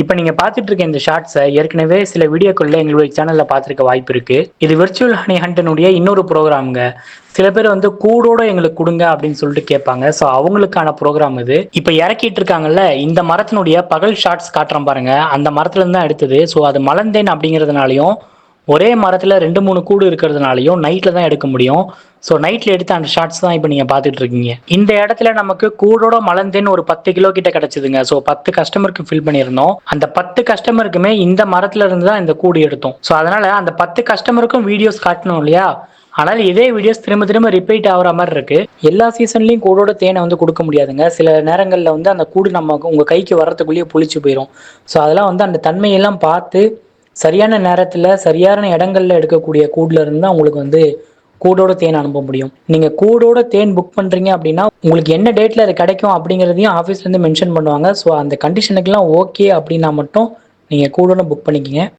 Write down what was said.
இப்போ நீங்க பார்த்துட்டு இருக்க இந்த ஷார்ட்ஸை ஏற்கனவே சில வீடியோக்குள்ள எங்களுடைய சேனல்ல பார்த்துருக்க வாய்ப்பு இருக்கு. இது விர்ச்சுவல் ஹனி ஹண்டனுடைய இன்னொரு ப்ரோக்ராம்ங்க சில பேர் வந்து கூடோட எங்களுக்கு கொடுங்க அப்படின்னு சொல்லிட்டு கேட்பாங்க. ஸோ அவங்களுக்கான ப்ரோக்ராம் இது. இப்போ இறக்கிட்டு இருக்காங்கல்ல இந்த மரத்தினுடைய பகல் ஷார்ட்ஸ் காட்டுறேன் பாருங்க. அந்த மரத்துல இருந்து தான் எடுத்தது. ஸோ அது மலந்தேன் அப்படிங்கிறதுனாலையும் ஒரே மரத்தில் ரெண்டு மூணு கூடு இருக்கிறதுனாலையும் நைட்டில் தான் எடுக்க முடியும். ஸோ நைட்டில் எடுத்த அந்த ஷார்ட்ஸ் தான் இப்போ நீங்கள் பார்த்துட்டு இருக்கீங்க. இந்த இடத்துல நமக்கு கூடோட மலந்தேன்னு ஒரு பத்து கிலோ கிட்ட கிடச்சிதுங்க. ஸோ பத்து கஸ்டமருக்கு ஃபில் பண்ணியிருந்தோம். அந்த பத்து கஸ்டமருக்குமே இந்த மரத்துல இருந்து தான் இந்த கூடு எடுத்தோம். ஸோ அதனால அந்த பத்து கஸ்டமருக்கும் வீடியோஸ் காட்டணும் இல்லையா? ஆனால் இதே வீடியோஸ் திரும்ப திரும்ப ரிப்பீட் ஆகுற மாதிரி இருக்கு. எல்லா சீசன்லையும் கூடோட தேனை வந்து கொடுக்க முடியாதுங்க. சில நேரங்களில் வந்து அந்த கூடு நம்ம உங்கள் கைக்கு வர்றதுக்குள்ளேயே புளிச்சு போயிடும் ஸோ அதெல்லாம் வந்து அந்த தன்மையெல்லாம் பார்த்து சரியான நேரத்தில் சரியான இடங்கள்ல எடுக்கக்கூடிய கூடுல இருந்து தான் உங்களுக்கு வந்து கூடோட தேன் அனுப்ப முடியும். நீங்கள் கூடோட தேன் புக் பண்ணுறீங்க அப்படின்னா உங்களுக்கு என்ன டேட்டில் அது கிடைக்கும் அப்படிங்கிறதையும் ஆஃபீஸ்லேருந்து மென்ஷன் பண்ணுவாங்க. ஸோ அந்த கண்டிஷனுக்கெல்லாம் ஓகே அப்படின்னா மட்டும் நீங்கள் கூடோட புக் பண்ணிக்கங்க.